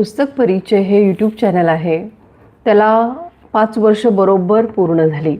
पुस्तक परिचय हे यूट्यूब चॅनल आहे. त्याला पाच वर्ष बरोबर पूर्ण झाली.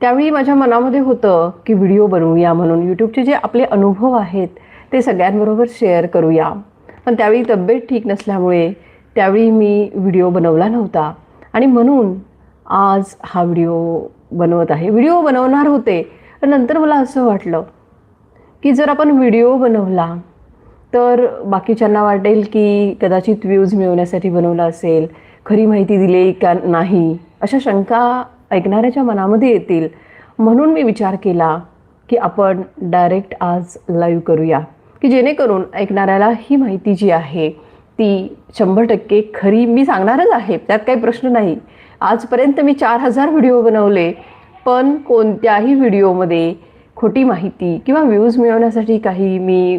त्यावेळी माझ्या मनामध्ये होतं की व्हिडिओ बनवूया म्हणून. यूट्यूबचे जे आपले अनुभव आहेत ते सगळ्यांबरोबर शेअर करूया. पण त्यावेळी तब्येत ठीक नसल्यामुळे त्यावेळी मी व्हिडिओ बनवला नव्हता. आणि म्हणून आज हा व्हिडिओ बनवत आहे. व्हिडिओ बनवणार होते. नंतर मला असं वाटलं की जर आपण व्हिडिओ बनवला तर बाकीच्यांना वाटेल की कदाचित व्ह्यूज मिळवण्यासाठी बनवला असेल खरी माहिती दिली का नाही अशा शंका ऐकणाऱ्याच्या मनामध्ये येतील. म्हणून मी विचार केला की आपण डायरेक्ट आज लाईव्ह करूया की जेणेकरून ऐकणाऱ्याला ही माहिती जी आहे ती शंभर टक्के खरी मी सांगणारच आहे त्यात काही प्रश्न नाही. आजपर्यंत मी चार हजार व्हिडिओ बनवले पण कोणत्याही व्हिडिओमध्ये खोटी माहिती किंवा व्ह्यूज मिळवण्यासाठी काही मी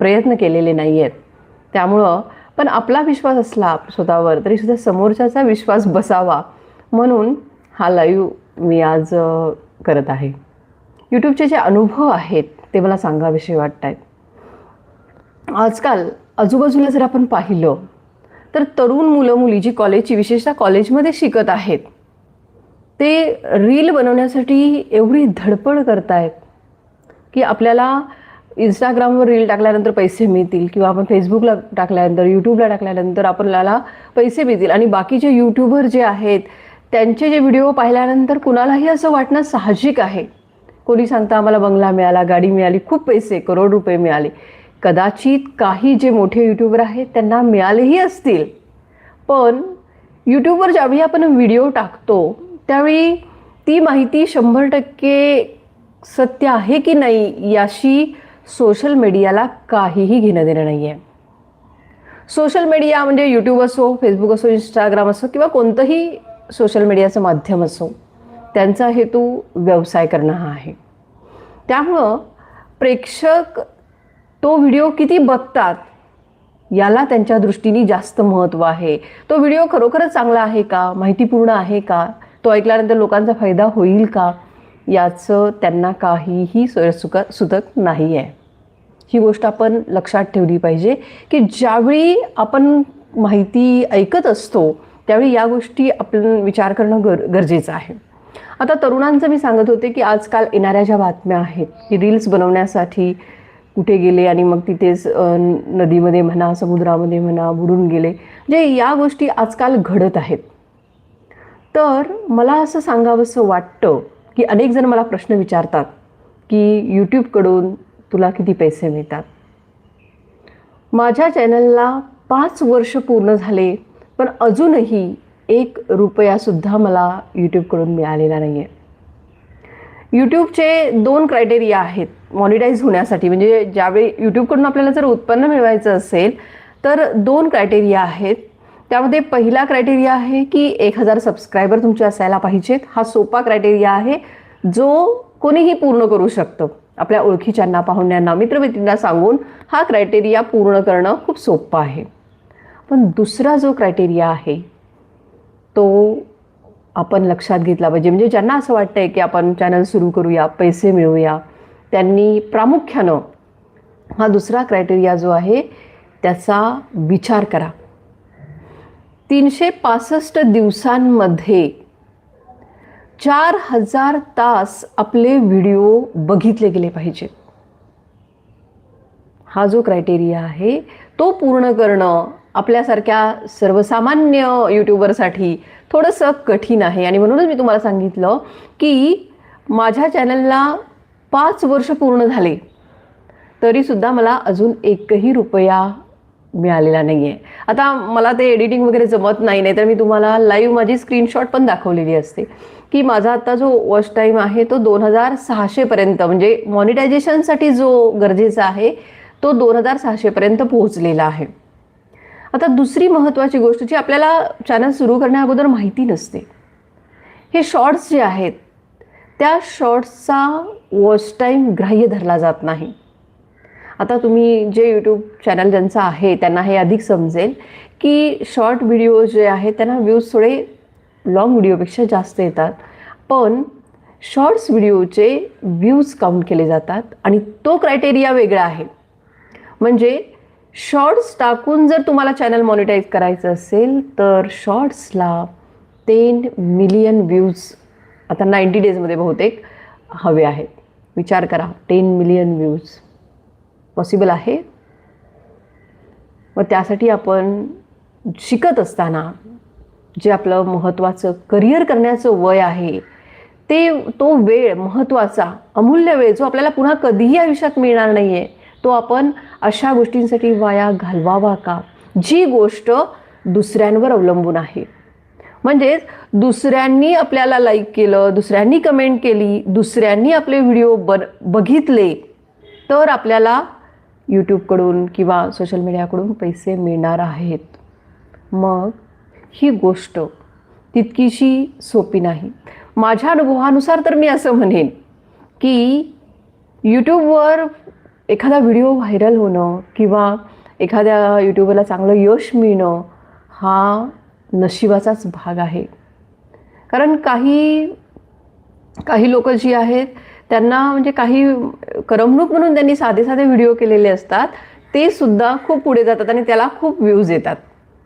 प्रयत्न केलेले नाही आहेत त्यामुळं पण आपला विश्वास असला स्वतःवर तरीसुद्धा समोरच्याचा विश्वास बसावा म्हणून हा लाईव्ह मी आज करत आहे. यूट्यूबचे जे अनुभव आहेत ते मला सांगाविषयी वाटत आहेत आजकाल आजूबाजूला जर आपण पाहिलं तर तरुण मुलं मुली जी कॉलेजची विशेषतः कॉलेजमध्ये शिकत आहेत. ते रील बनवण्यासाठी एवढी धडपड करतायत की आपल्याला इंस्टाग्रामवर रील टाकल्यानंतर पैसे मिळतील किंवा आपण फेसबुकला टाकल्यानंतर यूट्यूबला टाकल्यानंतर आपल्याला पैसे मिळतील. आणि बाकीचे यूट्यूबर जे आहेत त्यांचे जे व्हिडिओ पाहिल्यानंतर कुणालाही असं वाटणं साहजिक आहे. कोणी सांगतं आम्हाला बंगला मिळाला गाडी मिळाली खूप पैसे करोड रुपये मिळाले. कदाचित काही जे मोठे यूट्यूबर आहेत त्यांना मिळालेही असतील. पण यूट्यूबवर ज्यावेळी आपण व्हिडिओ टाकतो त्यावेळी ती माहिती शंभर टक्के सत्य आहे की नाही याशी सोशल मीडियाला काहीही घेणं देणं नाही आहे सोशल मीडिया म्हणजे यूट्यूब असो फेसबुक असो इंस्टाग्राम असो किंवा कोणतंही सोशल मीडियाचं माध्यम असो त्यांचा हेतू व्यवसाय करणं हा आहे. त्यामुळं प्रेक्षक तो व्हिडिओ किती बघतात याला त्यांच्या दृष्टीने जास्त महत्त्व आहे. तो व्हिडिओ खरोखरच चांगला आहे का? माहितीपूर्ण आहे का? तो ऐकल्यानंतर लोकांचा फायदा होईल का? याचं त्यांना काहीही सुख सुतक नाही आहे ही गोष्ट आपण लक्षात ठेवली पाहिजे की ज्यावेळी आपण माहिती ऐकत असतो त्यावेळी या गोष्टी आपण विचार करणं गर गरजेचं आहे. आता तरुणांचं मी सांगत होते की आजकाल येणाऱ्या ज्या बातम्या आहेत की रील्स बनवण्यासाठी कुठे गेले आणि मग तिथेच नदीमध्ये म्हणा समुद्रामध्ये म्हणा बुडून गेले म्हणजे या गोष्टी आजकाल घडत आहेत. तर मला असं सांगावंसं वाटतं की अनेक जण मला प्रश्न विचारतात की यूट्यूबकडून तुला किती पैसे मिळतात? माझ्या चॅनलला पाच वर्ष पूर्ण झाले पण अजूनही एक रुपयासुद्धा मला यूट्यूबकडून मिळालेला नाही आहे यूट्यूबचे दोन क्रायटेरिया आहेत मॉनिटाईज होण्यासाठी. म्हणजे ज्यावेळी यूट्यूबकडून आपल्याला जर उत्पन्न मिळवायचं असेल तर दोन क्रायटेरिया आहेत. त्यामध्ये पहिला क्रायटेरिया आहे की एक हजार सबस्क्रायबर तुमचे असायला पाहिजेत. हा सोपा क्रायटेरिया आहे जो कोणीही पूर्ण करू शकतं. आपल्या ओळखीच्यांना पाहुण्यांना मित्रमित्रींना सांगून हा क्रायटेरिया पूर्ण करणं खूप सोपं आहे. पण दुसरा जो क्रायटेरिया आहे तो आपण लक्षात घेतला पाहिजे. म्हणजे ज्यांना असं वाटतंय की आपण चॅनल सुरू करूया पैसे मिळवूया त्यांनी प्रामुख्यानं हा दुसरा क्रायटेरिया जो आहे त्याचा विचार करा. तीनशे पासष्ट दिवसांमध्ये चार हजार तास आपले व्हिडिओ बघितले गेले पाहिजेत हा जो क्रायटेरिया आहे तो पूर्ण करणं आपल्यासारख्या सर्वसामान्य यूट्यूबरसाठी थोडंसं कठीण आहे. आणि म्हणूनच मी तुम्हाला सांगितलं की माझ्या चॅनलला पाच वर्ष पूर्ण झाले तरीसुद्धा मला अजून एकही रुपया मिळालेला नाही आहे आता मला ते एडिटिंग वगैरे जमत नाही नाही तर मी तुम्हाला लाईव्ह माझी स्क्रीनशॉट पण दाखवलेली असते. की माझा आता जो वॉच टाईम आहे तो दोन हजार सहाशेपर्यंत म्हणजे मॉनिटायझेशनसाठी जो गरजेचा आहे तो दोन हजार सहाशेपर्यंत पोहोचलेला आहे. आता दुसरी महत्त्वाची गोष्ट जी आपल्याला चॅनल सुरू करण्या अगोदर माहिती नसते. हे शॉर्ट्स जे आहेत त्या शॉर्ट्सचा वॉच टाईम ग्राह्य धरला जात नाही. आता तुम्ही जे यूट्यूब चॅनल ज्यांचं आहे त्यांना हे अधिक समजेल की शॉर्ट व्हिडिओ जे आहेत त्यांना व्ह्यूज थोडे लॉंग व्हिडिओपेक्षा जास्त येतात. पण शॉर्ट्स व्हिडिओचे व्ह्यूज काउंट केले जातात आणि तो क्रायटेरिया वेगळा आहे. म्हणजे शॉर्ट्स टाकून जर तुम्हाला चॅनल मॉनिटाईज करायचं असेल तर शॉर्ट्सला टेन मिलियन व्ह्यूज आता नाईंटी डेजमध्ये बहुतेक हवे आहेत. विचार करा टेन मिलियन व्ह्यूज पॉसिबल आहे. व त्यासाठी आपण शिकत असताना जे आपलं महत्त्वाचं करिअर करण्याचं वय आहे ते तो वेळ महत्त्वाचा अमूल्य वेळ जो आपल्याला पुन्हा कधीही आयुष्यात मिळणार नाही आहे तो आपण अशा गोष्टींसाठी वाया घालवावा का? जी गोष्ट दुसऱ्यांवर अवलंबून आहे. म्हणजेच दुसऱ्यांनी आपल्याला लाईक केलं दुसऱ्यांनी कमेंट केली दुसऱ्यांनी आपले व्हिडिओ ब बघितले तर आपल्याला यूट्यूबकडून किंवा सोशल मीडियाकडून पैसे मिळणार आहेत. मग ही गोष्ट तितकीशी सोपी नाही. माझ्या अनुभवानुसार तर मी असं म्हणेन की यूट्यूबवर एखादा व्हिडिओ व्हायरल होणं किंवा एखाद्या यूट्यूबरला चांगलं यश मिळणं हा नशिबाचाच भाग आहे. कारण काही काही लोक जी आहेत त्यांना म्हणजे काही करमणूक म्हणून त्यांनी साधे साधे व्हिडिओ केलेले असतात ते सुद्धा खूप पुढे जातात आणि त्याला खूप व्ह्यूज येतात.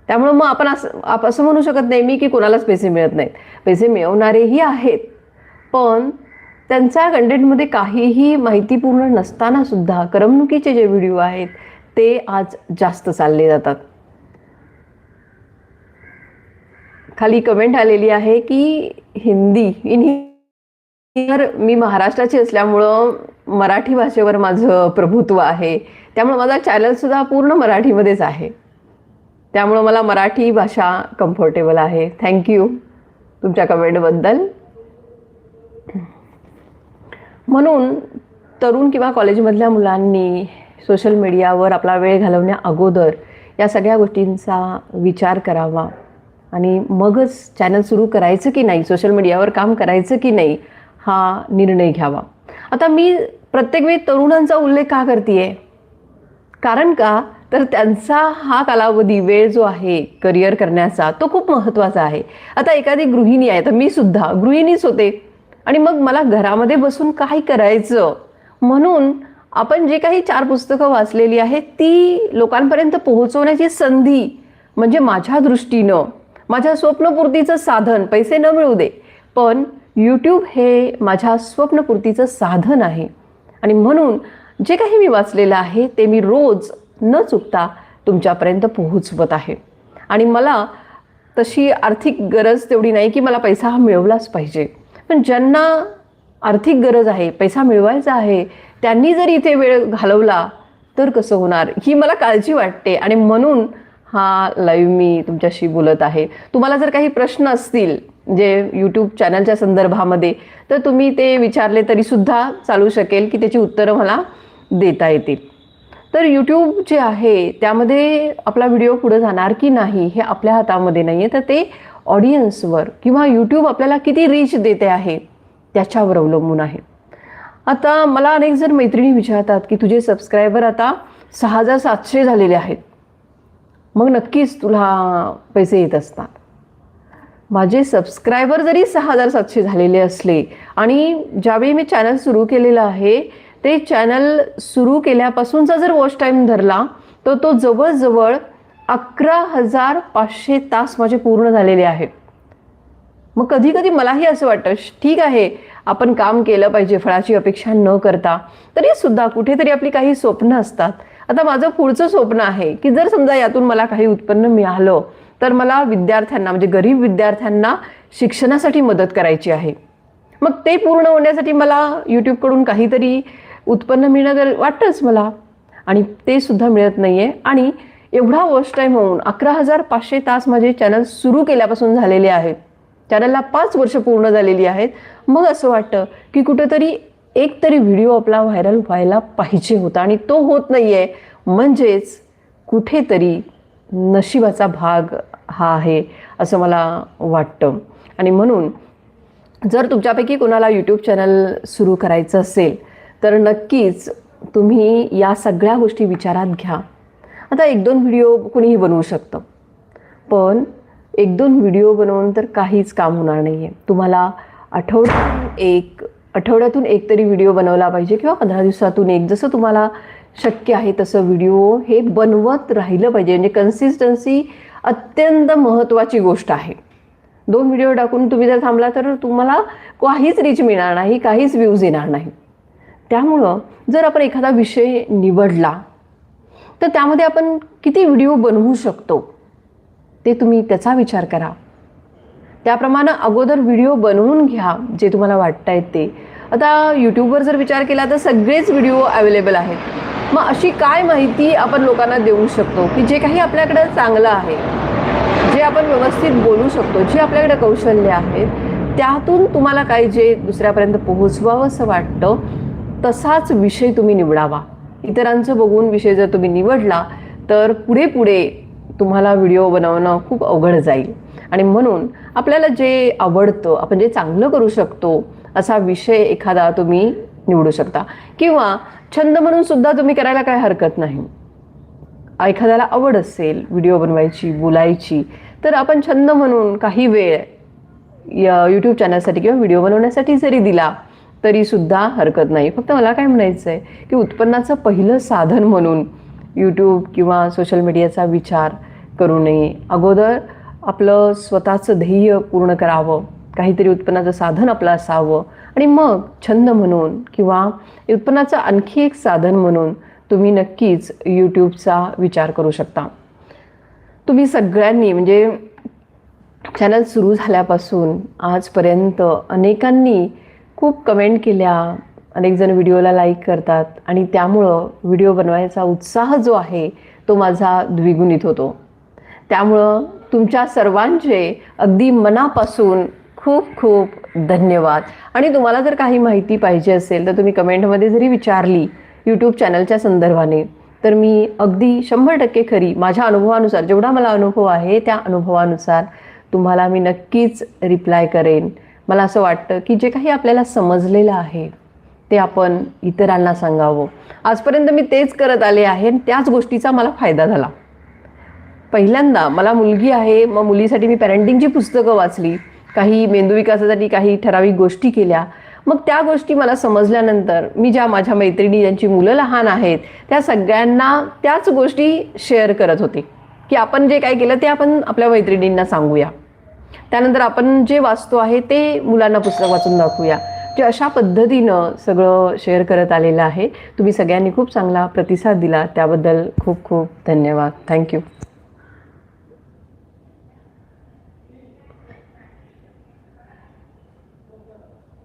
त्यामुळं मग आपण असं असं म्हणू शकत नाही मी की कोणालाच पैसे मिळत नाहीत. पैसे मिळवणारेही आहेत पण त्यांच्या कंटेंटमध्ये काहीही माहितीपूर्ण नसताना सुद्धा करमणुकीचे जे व्हिडिओ आहेत ते आज जास्त चालले जातात. खाली कमेंट आलेली आहे की हिंदी इन तर मी महाराष्ट्राची असल्यामुळं मराठी भाषेवर माझं प्रभुत्व आहे. त्यामुळे माझा चॅनलसुद्धा पूर्ण मराठीमध्येच आहे. त्यामुळं मला मराठी भाषा कम्फर्टेबल आहे. थँक्यू तुमच्या कमेंटबद्दल म्हणून तरुण किंवा कॉलेजमधल्या मुलांनी सोशल मीडियावर आपला वेळ घालवण्या अगोदर या सगळ्या गोष्टींचा विचार करावा. आणि मगच चॅनल सुरू करायचं की नाही? सोशल मीडियावर काम करायचं की नाही? हा निर्णय घ्यावा. आता मी प्रत्येक वेळी तरुणांचा उल्लेख का करते कारण का? तर त्यांचा हा कालावधी वेळ जो आहे करिअर करण्याचा तो खूप महत्त्वाचा आहे. आता एखादी गृहिणी आहे तर मी सुद्धा गृहिणीच होते. आणि मग मला घरामध्ये बसून काय करायचं? म्हणून आपण जे काही चार पुस्तकं वाचलेली आहेत ती लोकांपर्यंत पोहोचवण्याची संधी म्हणजे माझ्या दृष्टीनं माझ्या स्वप्नपूर्तीचं साधन पैसे न मिळू दे. पण यूट्यूब हे माझ्या स्वप्नपूर्तीचं साधन आहे. आणि म्हणून जे काही मी वाचलेलं आहे ते मी रोज न चुकता तुमच्यापर्यंत पोहोचवत आहे. आणि मला तशी आर्थिक गरज तेवढी नाही की मला पैसा हा मिळवलाच पाहिजे. पण ज्यांना आर्थिक गरज आहे पैसा मिळवायचा आहे त्यांनी जर इथे वेळ घालवला तर कसं होणार? ही मला काळजी वाटते. आणि म्हणून हा लाईव्ह मी तुमच्याशी बोलत आहे. तुम्हाला जर काही प्रश्न असतील जे यूट्यूब चॅनलच्या संदर्भामध्ये तर तुम्ही ते विचारले तरीसुद्धा चालू शकेल की त्याची उत्तरं मला देता येतील. तर यूट्यूब जे आहे त्यामध्ये आपला व्हिडिओ पुढे जाणार की नाही हे आपल्या हातामध्ये नाही आहे तर ते ऑडियन्सवर किंवा यूट्यूब आपल्याला किती रीच देते आहे त्याच्यावर अवलंबून आहे. आता मला अनेक जण मैत्रिणी विचारतात की तुझे सबस्क्रायबर आता सहा हजार सातशे झालेले आहेत. मग नक्कीच तुला पैसे येत असतात. माझे सबस्क्रायबर जरी सहा हजार सातशे झालेले असले आणि ज्यावेळी मी चॅनल सुरू केलेलं आहे ते चॅनल सुरू केल्यापासूनचा जर वॉच टाईम धरला तर तो जवळजवळ अकरा हजार पाचशे तास माझे पूर्ण झालेले आहेत. मग कधी कधी मलाही असं वाटतं ठीक आहे आपण काम केलं पाहिजे फळाची अपेक्षा न करता. तरी सुद्धा कुठेतरी आपली काही स्वप्न असतात. आता माझं पुढचं स्वप्न आहे की जर समजा यातून मला काही उत्पन्न मिळालं तर मला विद्यार्थ्यांना म्हणजे गरीब विद्यार्थ्यांना शिक्षणासाठी मदत करायची आहे. मग ते पूर्ण होण्यासाठी मला यूट्यूबकडून काहीतरी उत्पन्न मिळणं गर वाटतंच मला. आणि ते सुद्धा मिळत नाही आहे आणि एवढा वॉच टाईम होऊन अकरा हजार पाचशे तास माझे चॅनल सुरू केल्यापासून झालेले आहेत. चॅनलला पाच वर्ष पूर्ण झालेली आहेत. मग असं वाटतं की कुठेतरी एक तरी व्हिडिओ आपला व्हायरल व्हायला पाहिजे होता. आणि तो होत नाही आहे म्हणजेच कुठेतरी नशिबाचा भाग हा आहे असं मला वाटतं. आणि म्हणून जर तुमच्यापैकी कोणाला यूट्यूब चॅनल सुरू करायचं असेल तर नक्कीच तुम्ही या सगळ्या गोष्टी विचारात घ्या. आता एक दोन व्हिडिओ कुणीही बनवू शकतं. पण एक दोन व्हिडिओ बनवून तर काहीच काम होणार नाही आहे तुम्हाला आठवड्यातून एक आठवड्यातून एक तरी व्हिडिओ बनवला पाहिजे किंवा पंधरा दिवसातून एक. जसं तुम्हाला शक्य आहे तसं व्हिडिओ हे बनवत राहिलं पाहिजे. म्हणजे कन्सिस्टन्सी अत्यंत महत्त्वाची गोष्ट आहे. दोन व्हिडिओ टाकून तुम्ही जर थांबला तर तुम्हाला काहीच रीच मिळणार नाही काहीच व्ह्यूज येणार नाही. त्यामुळं जर आपण एखादा विषय निवडला तर त्यामध्ये आपण किती व्हिडिओ बनवू शकतो ते तुम्ही त्याचा विचार करा. त्याप्रमाणे अगोदर व्हिडिओ बनवून घ्या जे तुम्हाला वाटत आहेत ते. आता यूट्यूबवर जर विचार केला तर सगळेच व्हिडिओ अवेलेबल आहेत. मग अशी काय माहिती आपण लोकांना देऊ शकतो? की जे काही आपल्याकडं चांगलं आहे जे आपण व्यवस्थित बोलू शकतो जे आपल्याकडे कौशल्य आहेत त्यातून तुम्हाला काय जे दुसऱ्यापर्यंत पोहोचवावं असं वाटतं तसाच विषय तुम्ही निवडावा. इतरांचं बघून विषय जर तुम्ही निवडला तर पुढे पुढे तुम्हाला व्हिडिओ बनवणं खूप अवघड जाईल. आणि म्हणून आपल्याला जे आवडतं आपण जे चांगलं करू शकतो असा विषय एखादा तुम्ही निवडू शकता. किंवा छंद म्हणून सुद्धा तुम्ही करायला काय हरकत नाही. एखाद्याला आवड असेल व्हिडिओ बनवायची बोलायची तर आपण छंद म्हणून काही वेळ या यूट्यूब चॅनलसाठी किंवा व्हिडिओ बनवण्यासाठी जरी दिला तरी सुद्धा हरकत नाही. फक्त मला काय म्हणायचं आहे की उत्पन्नाचं पहिलं साधन म्हणून यूट्यूब किंवा सोशल मीडियाचा विचार करू नये. अगोदर आपलं स्वतःचं ध्येय पूर्ण करावं. काहीतरी उत्पन्नाचं साधन आपलं असावं. आणि मग छंद म्हणून किंवा उत्पन्नाचं आणखी एक साधन म्हणून तुम्ही नक्कीच यूट्यूबचा विचार करू शकता. तुम्ही सगळ्यांनी म्हणजे चॅनल सुरू झाल्यापासून आजपर्यंत अनेकांनी खूप कमेंट केल्या अनेक जण व्हिडिओला लाईक करतात आणि त्यामुळं व्हिडिओ बनवायचा उत्साह जो आहे तो माझा द्विगुणित होतो. त्यामुळं तुमच्या सर्वांचे अगदी मनापासून खूप खूप धन्यवाद. आणि तुम्हाला जर काही माहिती पाहिजे असेल तर तुम्ही कमेंटमध्ये जरी विचारली यूट्यूब चॅनलच्या संदर्भाने तर मी अगदी शंभर टक्के खरी माझ्या अनुभवानुसार जेवढा मला अनुभव आहे त्या अनुभवानुसार तुम्हाला मी नक्कीच रिप्लाय करेन. मला असं वाटतं की जे काही आपल्याला समजलेलं आहे ते आपण इतरांना सांगावं. आजपर्यंत मी तेच करत आले आहे आणि त्याच गोष्टीचा मला फायदा झाला. पहिल्यांदा मला मुलगी आहे मग मुलीसाठी मी पॅरेंटिंगची पुस्तकं वाचली. काही मेंदू विकासासाठी काही ठराविक गोष्टी केल्या. मग त्या गोष्टी मला समजल्यानंतर मी ज्या माझ्या मैत्रिणी ज्यांची मुलं लहान आहेत त्या सगळ्यांना त्याच गोष्टी शेअर करत होते. की आपण जे काय केलं ते आपण आपल्या मैत्रिणींना सांगूया. त्यानंतर आपण जे वाचतो आहे ते मुलांना पुस्तक वाचून दाखवूया. जे अशा पद्धतीनं सगळं शेअर करत आलेलं आहे. तुम्ही सगळ्यांनी खूप चांगला प्रतिसाद दिला. त्याबद्दल खूप खूप धन्यवाद. थँक्यू